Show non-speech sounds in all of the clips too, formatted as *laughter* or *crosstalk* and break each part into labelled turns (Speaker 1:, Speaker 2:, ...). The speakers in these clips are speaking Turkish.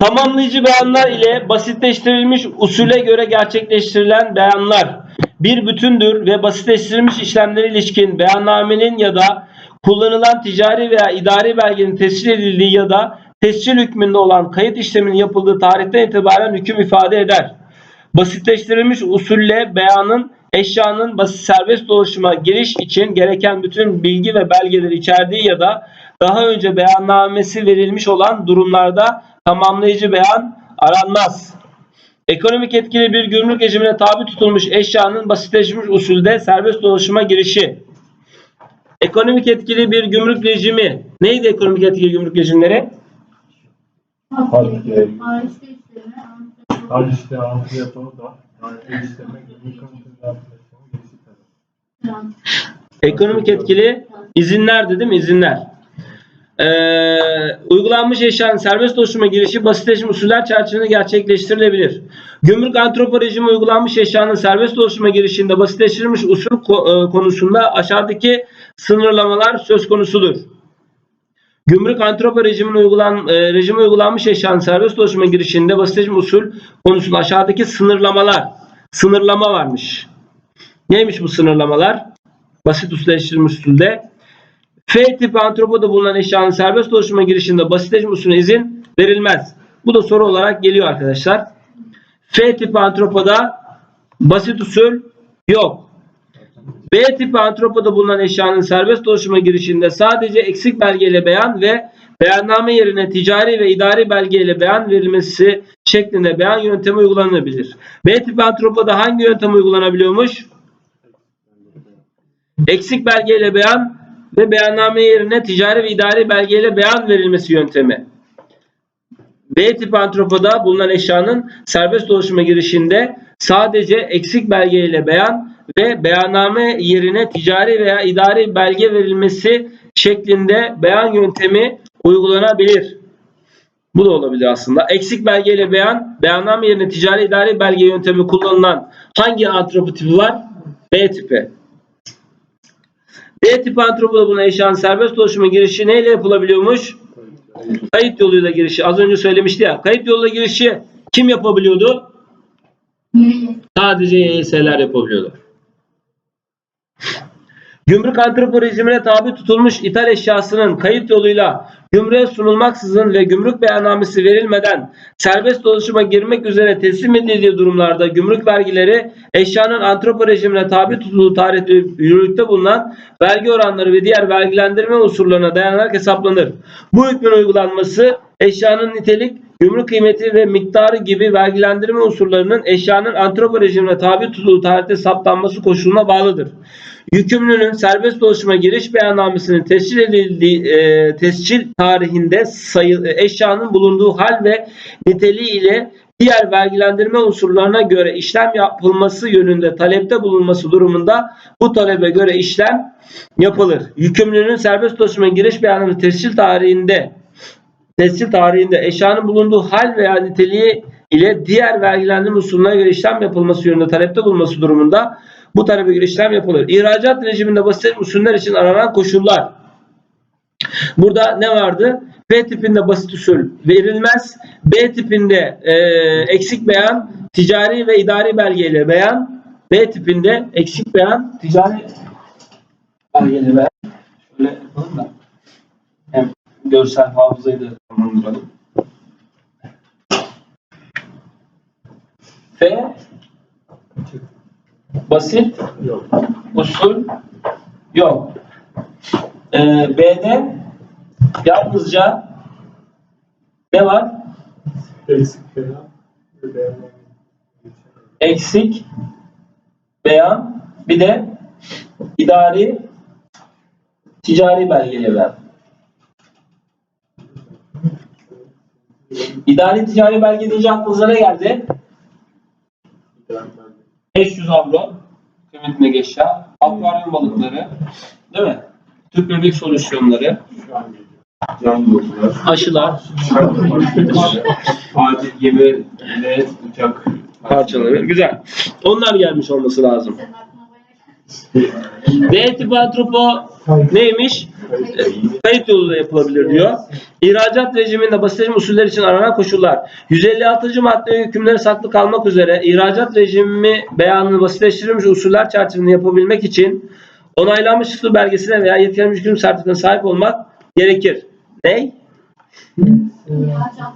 Speaker 1: Tamamlayıcı beyanlar ile basitleştirilmiş usule göre gerçekleştirilen beyanlar bir bütündür ve basitleştirilmiş işlemlere ilişkin beyannamenin ya da kullanılan ticari veya idari belgenin tescil edildiği ya da tescil hükmünde olan kayıt işleminin yapıldığı tarihten itibaren hüküm ifade eder. Basitleştirilmiş usulle beyanın eşyanın basit serbest dolaşıma giriş için gereken bütün bilgi ve belgeleri içerdiği ya da daha önce beyannamesi verilmiş olan durumlarda tamamlayıcı beyan aranmaz. Ekonomik etkili bir gümrük rejimine tabi tutulmuş eşyanın basitleşmiş usulde serbest dolaşıma girişi. Ekonomik etkili bir gümrük rejimi. Neydi ekonomik etkili gümrük rejimleri? Ekonomik etkili izinler dedim izinler. Ee, uygulanmış eşyanın serbest dolaşıma girişi basitleşmiş usuller çerçevesinde gerçekleştirilebilir. Gümrük antropo rejimi uygulanmış eşyanın serbest dolaşıma girişinde basitleştirilmiş usul ko- e, konusunda aşağıdaki sınırlamalar söz konusudur. Gümrük antropo rejimin uygulan e, rejimi uygulanmış eşyanın serbest dolaşıma girişinde basitleşmiş usul konusunda aşağıdaki sınırlamalar sınırlama varmış. Neymiş bu sınırlamalar? basit usulleştirilmiş usulde. F tipi antropoda bulunan eşyanın serbest dolaşıma girişinde basitleşmiş usulüne izin verilmez. Bu da soru olarak geliyor arkadaşlar. F tipi antropoda basit usul yok. B tipi antropoda bulunan eşyanın serbest dolaşıma girişinde sadece eksik belgeyle beyan ve beyanname yerine ticari ve idari belgeyle beyan verilmesi şeklinde beyan yöntemi uygulanabilir. B tipi antropoda hangi yöntem uygulanabiliyormuş? eksik belgeyle beyan ve beyanname yerine ticari ve idari belgeyle beyan verilmesi yöntemi. B tipi antropoda bulunan eşyanın serbest dolaşıma girişinde sadece eksik belgeyle beyan ve beyanname yerine ticari veya idari belge verilmesi şeklinde beyan yöntemi uygulanabilir. Bu da olabilir aslında. Eksik belgeyle beyan, beyanname yerine ticari idari belge yöntemi kullanılan hangi antropo tipi var? B tipi. D tipi antropoda bulunan serbest dolaşıma girişi neyle yapılabiliyormuş? Kayıt yoluyla girişi. Az önce söylemişti ya. Kayıt yoluyla girişi kim yapabiliyordu? Sadece YS'ler yapabiliyordu. Gümrük antropo rejimine tabi tutulmuş ithal eşyasının kayıt yoluyla gümrüğe sunulmaksızın ve gümrük beyannamesi verilmeden serbest dolaşıma girmek üzere teslim edildiği durumlarda gümrük vergileri eşyanın antropo rejimine tabi tutulduğu tarihte yürürlükte bulunan vergi oranları ve diğer vergilendirme unsurlarına dayanarak hesaplanır. Bu hükmün uygulanması eşyanın nitelik, gümrük kıymeti ve miktarı gibi vergilendirme unsurlarının eşyanın antropo rejimine tabi tutulduğu tarihte saptanması koşuluna bağlıdır. Yükümlünün serbest dolaşıma giriş beyannamesinin tescil edildiği e, tescil tarihinde sayı, e, eşyanın bulunduğu hal ve niteliği ile diğer vergilendirme unsurlarına göre işlem yapılması yönünde talepte bulunması durumunda bu talebe göre işlem yapılır. Yükümlünün serbest dolaşıma giriş beyanının tescil tarihinde tescil tarihinde eşyanın bulunduğu hal veya niteliği ile diğer vergilendirme usulüne göre işlem yapılması yönünde talepte bulunması durumunda bu talebe göre işlem yapılır. İhracat rejiminde basit usuller için aranan koşullar. Burada ne vardı? P tipinde basit usul verilmez. B tipinde e, eksik beyan, ticari ve idari belgeyle beyan. B tipinde eksik beyan, ticari belgeyle beyan. Şöyle yapalım da. Görsel hafızayı da tamamlayalım. F basit
Speaker 2: Yok.
Speaker 1: usul yok. Ee, B'de yalnızca ne var?
Speaker 2: Eksik beğenmem.
Speaker 1: Eksik beyan bir de idari ticari belgeyle beyan. İdari ticari belge deyince aklınıza ne geldi? 500 avro kıymetine eşya, akvaryum balıkları, değil mi? Tüpürlük solüsyonları,
Speaker 2: Şu an geliyor. Can buldular.
Speaker 1: aşılar, *laughs*
Speaker 2: Acil gemi ve uçak
Speaker 1: parçaları. Güzel. Onlar gelmiş olması lazım.
Speaker 3: Sen aklıma
Speaker 1: neymiş? Kayıt yoluyla yapılabilir diyor. İhracat rejiminde basitleşme usulleri için aranan koşullar. 156. madde hükümleri saklı kalmak üzere ihracat rejimi beyanını basitleştirilmiş usuller çerçevesinde yapabilmek için onaylanmış usul belgesine veya yetkilenmiş hüküm sertifikasına sahip olmak gerekir. Ney?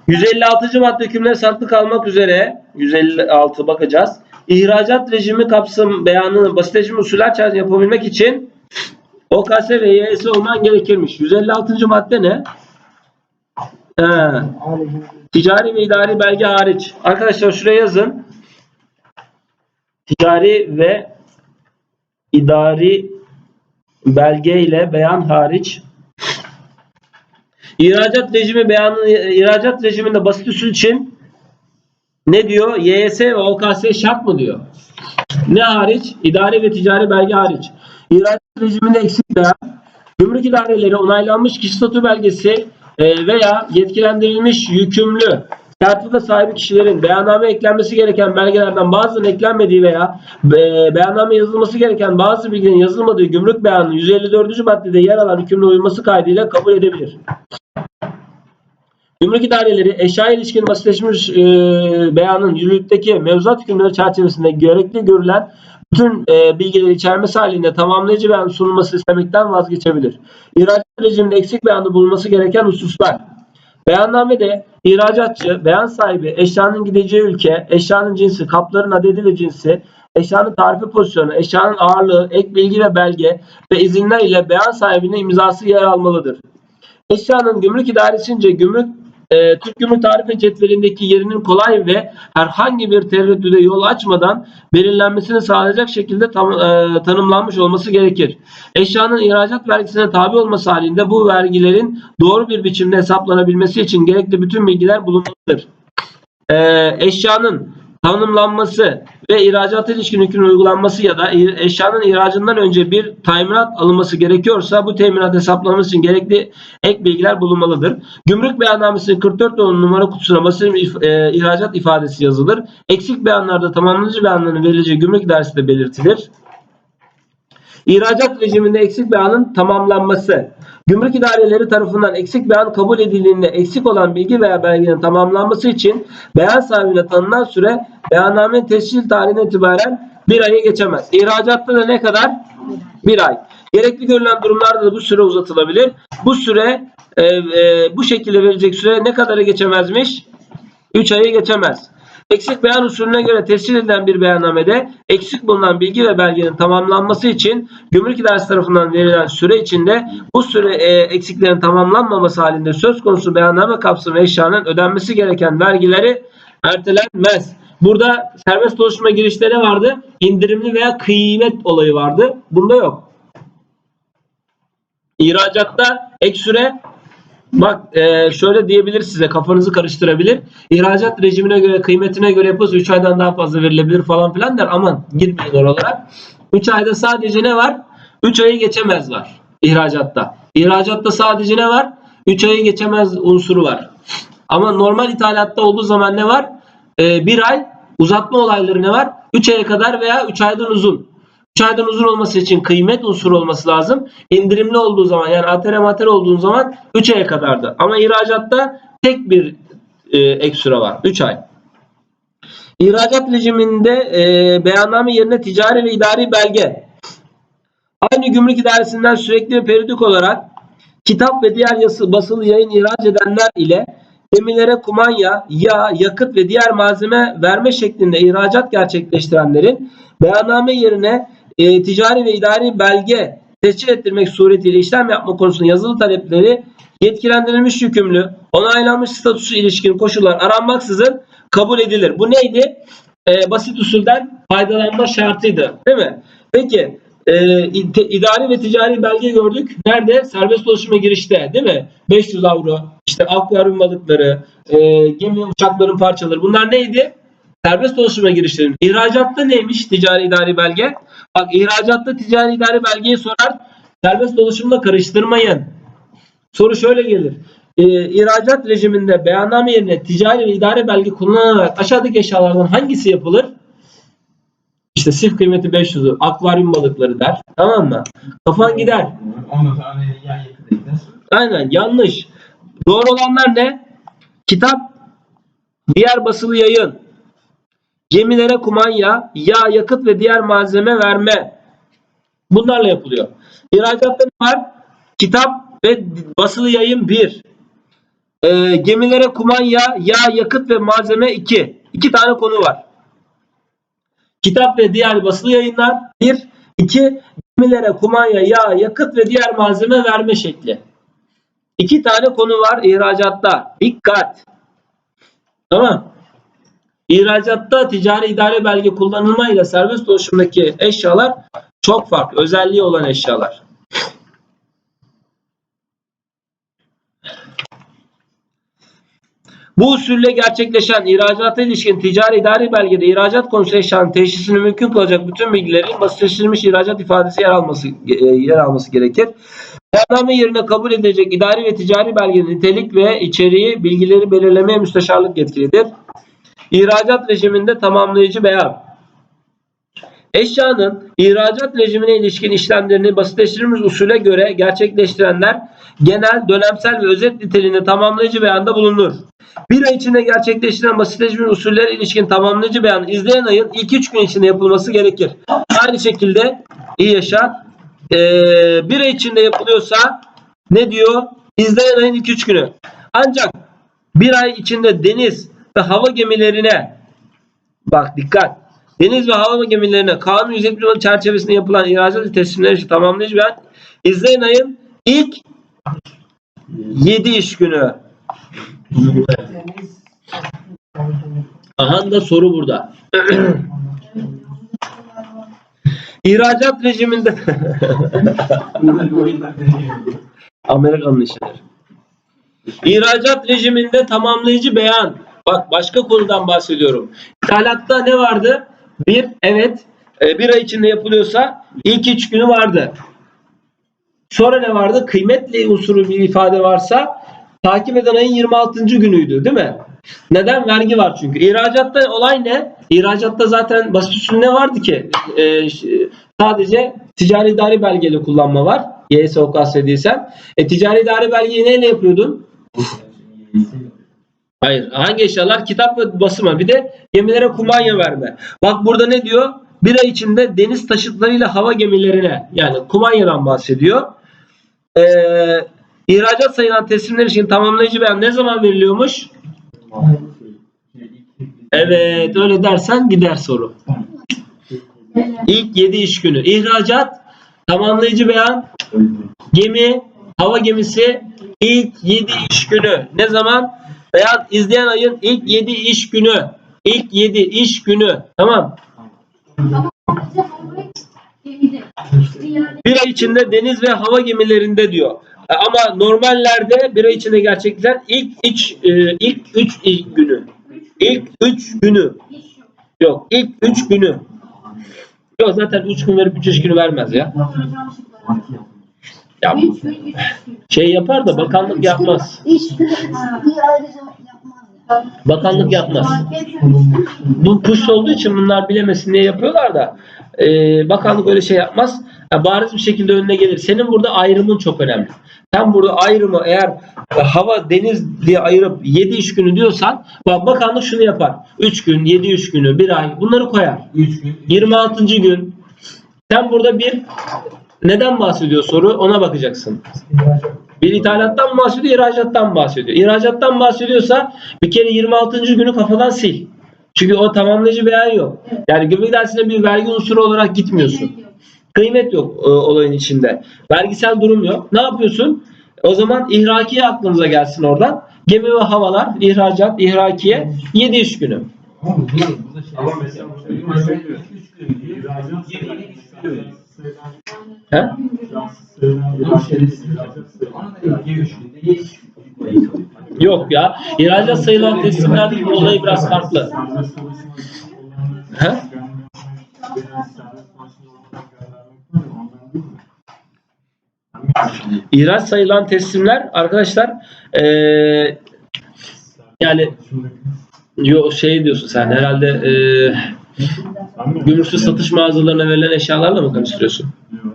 Speaker 1: 156. madde hükümleri saklı kalmak üzere 156 bakacağız. İhracat rejimi kapsam beyanını basitleşmiş usuller çerçevesinde yapabilmek için OKS ve YS olman gerekirmiş. 156. madde ne? Ee, ticari ve idari belge hariç. Arkadaşlar şuraya yazın. Ticari ve idari belge ile beyan hariç İhracat rejimi beyanı ihracat rejiminde basit usul için ne diyor? YS ve OKS şart mı diyor? Ne hariç? İdari ve ticari belge hariç. İhracat rejiminde eksik beyan, gümrük idareleri onaylanmış kişi statü belgesi e, veya yetkilendirilmiş yükümlü sertifika sahibi kişilerin beyanname eklenmesi gereken belgelerden bazılarının eklenmediği veya e, beyanname yazılması gereken bazı bilgilerin yazılmadığı gümrük beyanının 154. maddede yer alan hükümle uyulması kaydıyla kabul edebilir. Gümrük idareleri eşya ilişkin basitleşmiş e, beyanın yürürlükteki mevzuat hükümleri çerçevesinde gerekli görülen bütün e, bilgileri içermesi halinde tamamlayıcı beyan sunulması istemekten vazgeçebilir. İhracat rejiminde eksik beyanda bulunması gereken hususlar. Beyannamede ihracatçı, beyan sahibi, eşyanın gideceği ülke, eşyanın cinsi, kapların adedi ve cinsi, eşyanın tarifi pozisyonu, eşyanın ağırlığı, ek bilgi ve belge ve izinler ile beyan sahibinin imzası yer almalıdır. Eşyanın gümrük idaresince gümrük e, Türk Gümrük Tarife Cetvelindeki yerinin kolay ve herhangi bir tereddüde yol açmadan belirlenmesini sağlayacak şekilde tam, e, tanımlanmış olması gerekir. Eşyanın ihracat vergisine tabi olması halinde bu vergilerin doğru bir biçimde hesaplanabilmesi için gerekli bütün bilgiler bulunmalıdır. E, eşyanın tanımlanması ve ihracata ilişkin hükmün uygulanması ya da eşyanın ihracından önce bir teminat alınması gerekiyorsa bu teminat hesaplanması için gerekli ek bilgiler bulunmalıdır. Gümrük beyannamesinin 44 nolu numara kutusuna basın e, ihracat ifadesi yazılır. Eksik beyanlarda tamamlayıcı beyanların verileceği gümrük idaresi de belirtilir. İhracat rejiminde eksik beyanın tamamlanması. Gümrük idareleri tarafından eksik beyan kabul edildiğinde eksik olan bilgi veya belgenin tamamlanması için beyan sahibine tanınan süre beyannamenin tescil tarihinden itibaren bir ayı geçemez. İhracatta da ne kadar? Bir ay. Gerekli görülen durumlarda da bu süre uzatılabilir. Bu süre e, e, bu şekilde verilecek süre ne kadara geçemezmiş? 3 ayı geçemez. Eksik beyan usulüne göre tescil edilen bir beyannamede eksik bulunan bilgi ve belgenin tamamlanması için gümrük idaresi tarafından verilen süre içinde bu süre e, eksiklerin tamamlanmaması halinde söz konusu beyanname kapsamı eşyanın ödenmesi gereken vergileri ertelenmez. Burada serbest dolaşıma girişte ne vardı? İndirimli veya kıymet olayı vardı. Bunda yok. İhracatta ek süre Bak e, şöyle diyebilir size kafanızı karıştırabilir. İhracat rejimine göre kıymetine göre yapılırsa 3 aydan daha fazla verilebilir falan filan der. Aman girmeyin oralara. 3 ayda sadece ne var? 3 ayı geçemez var ihracatta. İhracatta sadece ne var? 3 ayı geçemez unsuru var. Ama normal ithalatta olduğu zaman ne var? 1 ay uzatma olayları ne var? 3 aya kadar veya 3 aydan uzun. 3 aydan uzun olması için kıymet unsuru olması lazım. İndirimli olduğu zaman yani atere mater olduğu zaman 3 aya kadardı. Ama ihracatta tek bir e, ek süre var. 3 ay. İhracat rejiminde e, beyanname yerine ticari ve idari belge. Aynı gümrük idaresinden sürekli ve periyodik olarak kitap ve diğer yası, basılı yayın ihraç edenler ile gemilere kumanya, yağ, yakıt ve diğer malzeme verme şeklinde ihracat gerçekleştirenlerin beyanname yerine e, ticari ve idari belge tescil ettirmek suretiyle işlem yapma konusunda yazılı talepleri yetkilendirilmiş yükümlü, onaylanmış statüsü ilişkin koşullar aranmaksızın kabul edilir. Bu neydi? E, basit usulden faydalanma şartıydı. Değil mi? Peki e, id- idari ve ticari belge gördük. Nerede? Serbest dolaşıma girişte. Değil mi? 500 avro, işte akvaryum balıkları, e, gemi uçakların parçaları. Bunlar neydi? Serbest dolaşıma girişlerin. İhracatta neymiş ticari idari belge? Bak ihracatta ticari idari belgeyi sorar. Serbest dolaşımla karıştırmayın. Soru şöyle gelir. Ee, ihracat rejiminde beyanname yerine ticari ve idari belge kullanılarak aşağıdaki eşyalardan hangisi yapılır? İşte sif kıymeti 500'ü akvaryum balıkları der. Tamam mı? Kafan gider.
Speaker 2: Hani ekler.
Speaker 1: Aynen yanlış. Doğru olanlar ne? Kitap, diğer basılı yayın, gemilere kumanya, yağ, yakıt ve diğer malzeme verme. Bunlarla yapılıyor. İhracatta ne var? Kitap ve basılı yayın 1. Ee, gemilere kumanya, yağ, yakıt ve malzeme 2. İki tane konu var. Kitap ve diğer basılı yayınlar 1. 2. Gemilere kumanya, yağ, yakıt ve diğer malzeme verme şekli. İki tane konu var ihracatta. Dikkat. Tamam. İhracatta ticari idare belge kullanılmayla serbest dolaşımdaki eşyalar çok farklı. Özelliği olan eşyalar. Bu usulle gerçekleşen ihracata ilişkin ticari idari belgede ihracat konusu eşyanın teşhisini mümkün kılacak bütün bilgilerin basitleştirilmiş ihracat ifadesi yer alması e, yer alması gerekir. Beyanname yerine kabul edilecek idari ve ticari belgenin nitelik ve içeriği bilgileri belirlemeye müsteşarlık yetkilidir. İhracat rejiminde tamamlayıcı beyan. Eşyanın ihracat rejimine ilişkin işlemlerini basitleştirilmiş usule göre gerçekleştirenler genel, dönemsel ve özet niteliğinde tamamlayıcı beyanda bulunur. Bir ay içinde gerçekleştirilen basitleştirilmiş usullere ilişkin tamamlayıcı beyan izleyen ayın ilk 3 gün içinde yapılması gerekir. Aynı şekilde iyi yaşa. Ee, bir ay içinde yapılıyorsa ne diyor? İzleyen ayın ilk 3 günü. Ancak bir ay içinde deniz ve hava gemilerine bak dikkat. Deniz ve hava gemilerine kanun 171 çerçevesinde yapılan ihracat teslimleri için tamamlayıcı beyan izleyen ayın ilk 7 iş günü. Aha da soru burada. *clears throat* İhracat rejiminde. *laughs* Amerikan'ın işleri. İhracat rejiminde tamamlayıcı beyan. Bak başka konudan bahsediyorum. İthalatta ne vardı? Bir, evet. e, bir ay içinde yapılıyorsa ilk üç günü vardı. Sonra ne vardı? Kıymetli unsuru bir ifade varsa takip eden ayın 26. günüydü değil mi? Neden? Vergi var çünkü. İhracatta olay ne? İhracatta zaten basit usul ne vardı ki? Ş- sadece ticari idari belgeli kullanma var. YSOK dediysem. E, ticari idari belgeyi neyle yapıyordun? Hayır. Hangi eşyalar? Kitap ve basıma. Bir de gemilere kumanya verme. Bak burada ne diyor? Bir ay içinde deniz taşıtlarıyla hava gemilerine yani kumanyadan bahsediyor. Ee, ihracat sayılan teslimler için tamamlayıcı beyan ne zaman veriliyormuş? Evet öyle dersen gider soru. İlk 7 iş günü. İhracat tamamlayıcı beyan gemi hava gemisi ilk 7 iş günü. Ne zaman? Beyan izleyen ayın ilk 7 iş günü. İlk 7 iş günü. Tamam. Bir ay içinde deniz ve hava gemilerinde diyor. E, Ama normallerde bir ay içinde gerçekleşen ilk iç e, ilk 3 günü. İlk 3 günü.
Speaker 3: yok.
Speaker 1: İlk 3 günü. Yok zaten 3 gün verip 3 iş günü vermez ya. Ya şey yapar da bakanlık yapmaz. Bakanlık yapmaz. Bu push olduğu için bunlar bilemesin diye yapıyorlar da e, bakanlık öyle şey yapmaz. Ya bariz bir şekilde önüne gelir. Senin burada ayrımın çok önemli. Sen burada ayrımı eğer hava deniz diye ayırıp 7 iş günü diyorsan bak bakanlık şunu yapar. 3 gün, 7 iş günü, 1 ay bunları koyar.
Speaker 2: 3 gün.
Speaker 1: 26. gün sen burada bir neden bahsediyor soru ona bakacaksın. Bir ithalattan mı bahsediyor, ihracattan bahsediyor? İhracattan bahsediyorsa bir kere 26. günü kafadan sil. Çünkü o tamamlayıcı beyan yok. Yani gümrük dersine bir vergi unsuru olarak gitmiyorsun. Kıymet yok e, olayın içinde. Vergisel durum yok. Ne yapıyorsun? O zaman ihrakiye aklınıza gelsin oradan. Gemi ve havalar, ihracat, ihrakiye 7 iş günü.
Speaker 2: Ama mesela mesela 3 gün diyor. Yeni iş günü.
Speaker 1: He?
Speaker 2: Ama şerefsiz Ona da ilk 3 günde 7 iş günü.
Speaker 1: Yok ya. İhracat sayılan teslimlerdeki bu olayı biraz farklı. He? İhraç sayılan teslimler arkadaşlar eee, yani yo, şey diyorsun sen herhalde
Speaker 2: mı?
Speaker 1: Gümrüksüz satış mağazalarına verilen eşyalarla mı karıştırıyorsun?
Speaker 2: Diyor.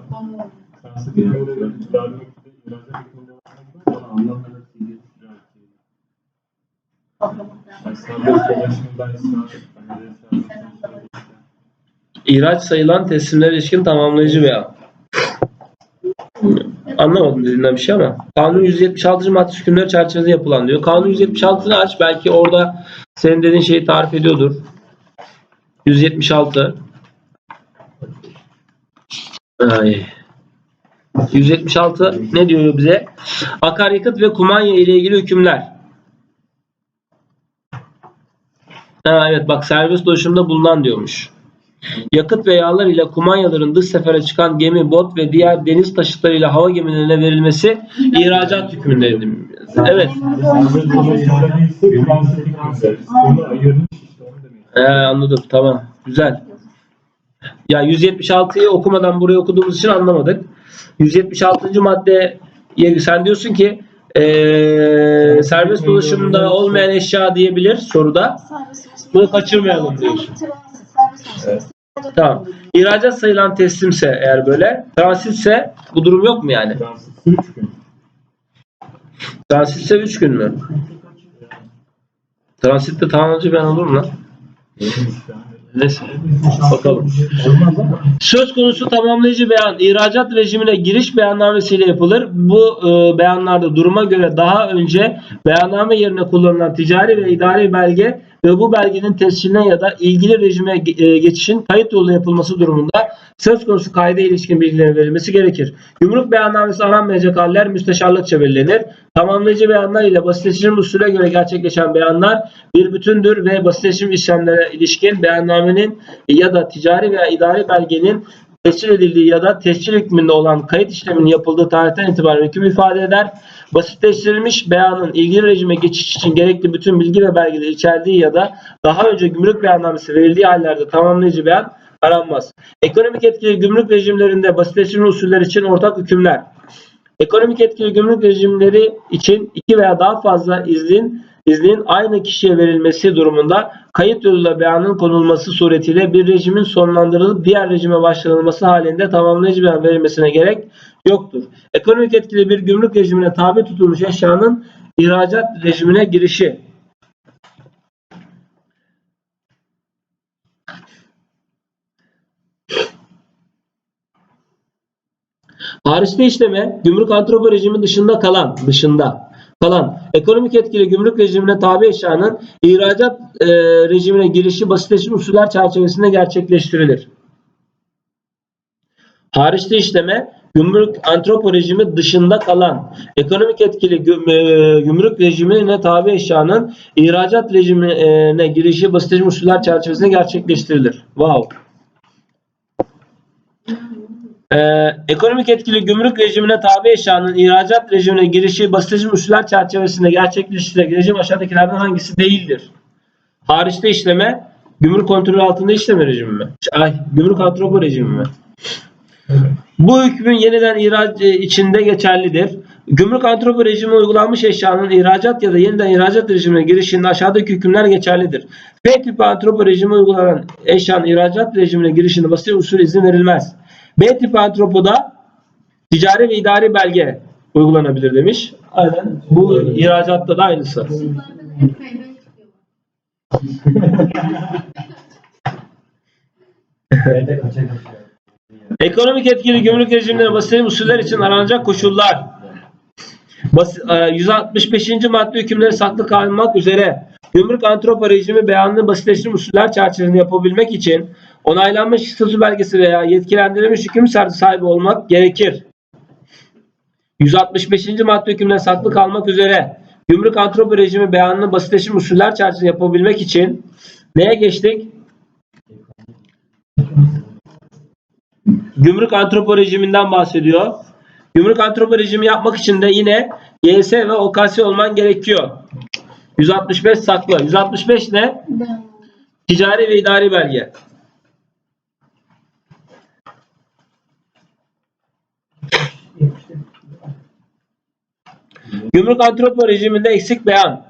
Speaker 1: İhraç sayılan teslimlere ilişkin tamamlayıcı beyan. Anlamadım dediğinden bir şey ama. Kanun 176. madde hükümleri çerçevesinde yapılan diyor. Kanun 176'ını aç. Belki orada senin dediğin şeyi tarif ediyordur. 176. Ay. 176 ne diyor bize? Akaryakıt ve kumanya ile ilgili hükümler. Ha, evet bak serbest dolaşımda bulunan diyormuş. Yakıt ve yağlar ile kumanyaların dış sefere çıkan gemi, bot ve diğer deniz taşıtlarıyla hava gemilerine verilmesi ihracat hükmündedir. Evet. He, anladım. Tamam. Güzel. Ya 176'yı okumadan burayı okuduğumuz için anlamadık. 176. madde sen diyorsun ki eee, serbest dolaşımda olmayan eşya diyebilir soruda. Bunu kaçırmayalım diyorsun.
Speaker 2: Evet.
Speaker 1: Tamam. İhracat sayılan teslimse eğer böyle. Transitse bu durum yok mu yani? Transitse 3 gün mü? Transitte tamamlayıcı ben olur mu lan? Neyse. Bakalım. Söz konusu tamamlayıcı beyan ihracat rejimine giriş beyannamesiyle yapılır. Bu e, beyanlarda duruma göre daha önce beyanname yerine kullanılan ticari ve idari belge bu belgenin tescilline ya da ilgili rejime e, geçişin kayıt yolu yapılması durumunda söz konusu kayda ilişkin bilgilerin verilmesi gerekir. Gümrük beyannamesi aranmayacak haller müsteşarlıkça belirlenir. Tamamlayıcı beyanlar ile basitleştirilmiş usule göre gerçekleşen beyanlar bir bütündür ve basitleştirilmiş işlemlere ilişkin beyannamenin ya da ticari veya idari belgenin tescil edildiği ya da tescil hükmünde olan kayıt işleminin yapıldığı tarihten itibaren hüküm ifade eder. Basitleştirilmiş beyanın ilgili rejime geçiş için gerekli bütün bilgi ve belgeleri içerdiği ya da daha önce gümrük beyannamesi verildiği hallerde tamamlayıcı beyan aranmaz. Ekonomik etkili gümrük rejimlerinde basitleştirilmiş usuller için ortak hükümler. Ekonomik etkili gümrük rejimleri için iki veya daha fazla iznin iznin aynı kişiye verilmesi durumunda kayıt yoluyla beyanın konulması suretiyle bir rejimin sonlandırılıp diğer rejime başlanılması halinde tamamlayıcı beyan verilmesine gerek yoktur. Ekonomik etkili bir gümrük rejimine tabi tutulmuş eşyanın ihracat rejimine girişi. Hariçte işleme gümrük antropo rejimi dışında kalan dışında kalan ekonomik etkili gümrük rejimine tabi eşyanın ihracat e, rejimine girişi basitleşmiş usuller çerçevesinde gerçekleştirilir. Hariçte işleme gümrük antropo rejimi dışında kalan ekonomik etkili e, gümrük rejimine tabi eşyanın ihracat rejimine girişi basitleşmiş usuller çerçevesinde gerçekleştirilir. Wow. Ee, ekonomik etkili gümrük rejimine tabi eşyanın ihracat rejimine girişi basitleşmiş usuller çerçevesinde gerçekleştirilecek rejim aşağıdakilerden hangisi değildir? Hariçte işleme, gümrük kontrolü altında işleme rejimi mi? Ay, gümrük antropo rejimi mi? Bu hükmün yeniden ihraç e, içinde geçerlidir. Gümrük antropo rejimi uygulanmış eşyanın ihracat ya da yeniden ihracat rejimine girişinde aşağıdaki hükümler geçerlidir. F tipi antropo rejimi uygulanan eşyanın ihracat rejimine girişinde basit usul izin verilmez. B tipi antropoda ticari ve idari belge uygulanabilir demiş. Aynen. Bu ihracatta da aynısı. Ekonomik etkili gümrük rejimleri basit usuller için aranacak koşullar. Bas- e, 165. madde hükümleri saklı kalmak üzere gümrük antropo rejimi beyanını basitleştirilmiş usuller çerçevesinde yapabilmek için onaylanmış statü belgesi veya yetkilendirilmiş hüküm sahibi olmak gerekir. 165. madde hükümleri saklı kalmak üzere gümrük antropo rejimi beyanını basitleştirilmiş usuller çerçevesinde yapabilmek için neye geçtik? Gümrük antropo rejiminden bahsediyor. Gümrük antropo rejimi yapmak için de yine YS ve OKS olman gerekiyor. 165 saklı. 165 ne? Ticari ve idari belge. Gümrük antropo rejiminde eksik beyan.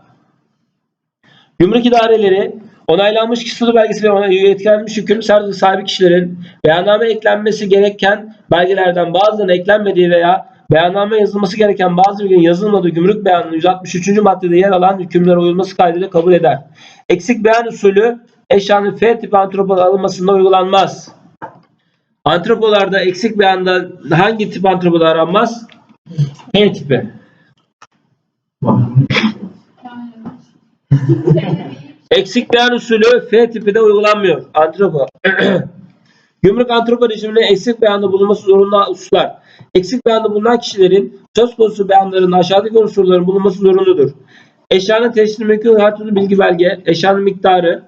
Speaker 1: Gümrük idareleri Onaylanmış kişisel belgesi ve ona yetkilenmiş hüküm sahibi kişilerin beyanname eklenmesi gereken belgelerden bazılarının eklenmediği veya beyanname yazılması gereken bazı bilginin yazılmadığı gümrük beyanının 163. maddede yer alan hükümlere uyulması kaydıyla kabul eder. Eksik beyan usulü eşyanın F tipi antropolog alınmasında uygulanmaz. Antropolarda eksik beyanda hangi tip antropolog aranmaz? F tipi. *laughs* Eksik beyan usulü F tipi de uygulanmıyor. Antropo. *clears throat* Gümrük antropo rejimine eksik beyanda bulunması zorunlu hususlar. Eksik beyanda bulunan kişilerin söz konusu beyanların aşağıdaki unsurların bulunması zorunludur. Eşyanın teslim mümkün her türlü bilgi belge, eşyanın miktarı,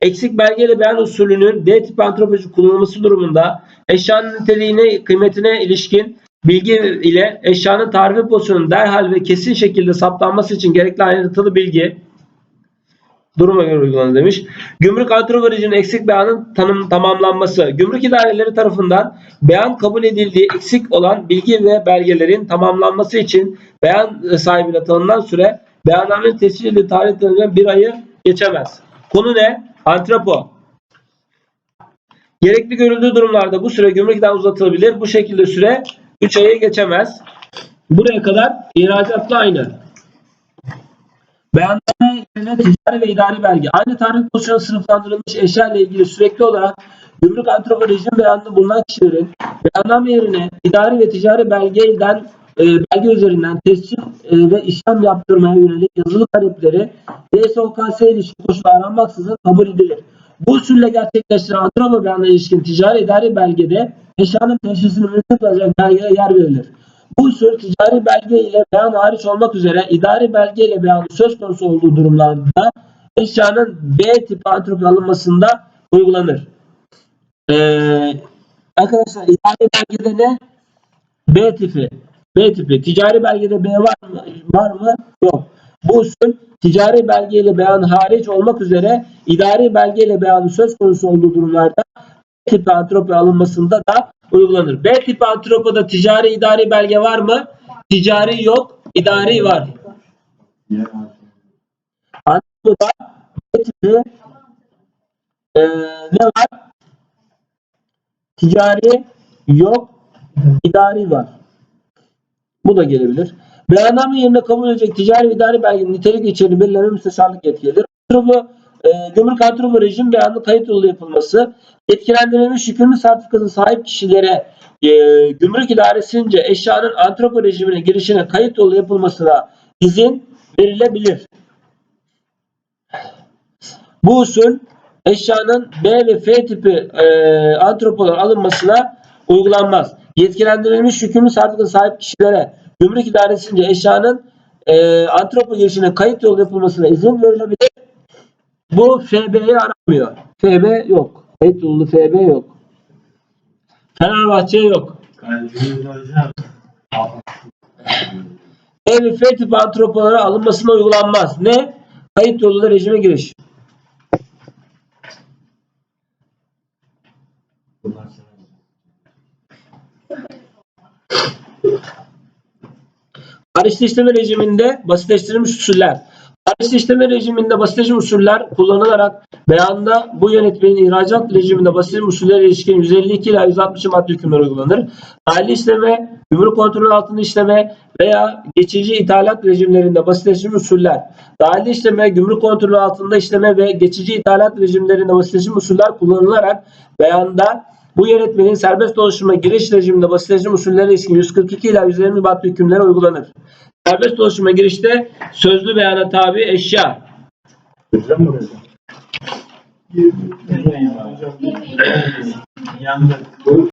Speaker 1: eksik belgeyle beyan usulünün D tipi antropoloji kullanılması durumunda eşyanın niteliğine, kıymetine ilişkin bilgi ile eşyanın tarifi pozisyonunun derhal ve kesin şekilde saptanması için gerekli ayrıntılı bilgi, duruma göre uygulanır demiş. Gümrük antrenör rejiminin eksik beyanın tanım, tamamlanması. Gümrük idareleri tarafından beyan kabul edildiği eksik olan bilgi ve belgelerin tamamlanması için beyan sahibine tanınan süre beyannamenin tescil edildiği tarihten bir ayı geçemez. Konu ne? Antrepo. Gerekli görüldüğü durumlarda bu süre gümrükten uzatılabilir. Bu şekilde süre 3 ayı geçemez. Buraya kadar ihracatla aynı. Beyanname yerine ticari ve idari belge. Aynı tarih pozisyonu sınıflandırılmış eşya ile ilgili sürekli olarak gümrük antropo rejim beyanında bulunan kişilerin beyanname yerine idari ve ticari belgeden e, belge üzerinden tescil e, ve işlem yaptırmaya yönelik yazılı talepleri DSOKS ilişkin koşulu aranmaksızın kabul edilir. Bu usulle gerçekleştirilen antropo beyanına ilişkin ticari idari belgede eşyanın teşhisini mümkün kılacak belgeye yer verilir. Bu usul ticari belge ile beyan hariç olmak üzere idari belge ile beyanın söz konusu olduğu durumlarda eşyanın B tipi antropi alınmasında uygulanır. Ee, arkadaşlar idari belgede ne? B tipi. B tipi. Ticari belgede B var mı? Var mı? Yok. Bu usul ticari belge ile beyan hariç olmak üzere idari belge ile beyanın söz konusu olduğu durumlarda B tipi antropi alınmasında da uygulanır. B tipi antropoda ticari idari belge var mı? Ticari yok, idari var. Antropoda B tipi e, ne var? Ticari yok, idari var. Bu da gelebilir. Beyanname yerine kabul edecek ticari idari belgenin nitelik içeriği belirleme müsteşarlık yetkilidir. Antropo, e, gümrük antropo rejim beyanı kayıt yolu yapılması, etkilendirilmiş yükümlü sertifikası sahip kişilere e, gümrük idaresince eşyanın antropo rejimine girişine kayıt yolu yapılmasına izin verilebilir. Bu usul eşyanın B ve F tipi e, antropolar alınmasına uygulanmaz. Yetkilendirilmiş yükümlü sertifikası sahip kişilere gümrük idaresince eşyanın e, antropo girişine kayıt yolu yapılmasına izin verilebilir. Bu FB'yi aramıyor. FB yok. Kayıt yolu FB yok. Fenerbahçe yok. E ve F tipi antropolara alınmasına uygulanmaz. Ne? Kayıt yoluyla rejime giriş. Karıştı işleme rejiminde basitleştirilmiş usuller. Karıştı işleme rejiminde basitleştirilmiş usuller kullanılarak beyanda bu yönetmenin ihracat rejiminde basitleştirilmiş usullere ilişkin 152 ila 160 madde hükümleri uygulanır. Dahili işleme, gümrük kontrolü altında işleme veya geçici ithalat rejimlerinde basitleştirilmiş usuller. Dahili işleme, gümrük kontrolü altında işleme ve geçici ithalat rejimlerinde basitleştirilmiş usuller kullanılarak beyanda bu yönetmenin serbest dolaşıma giriş rejiminde basitleştirilmiş usullere ilişkin 142 ila 120 madde hükümleri uygulanır. Serbest dolaşıma girişte sözlü beyana tabi eşya.
Speaker 2: Yandı.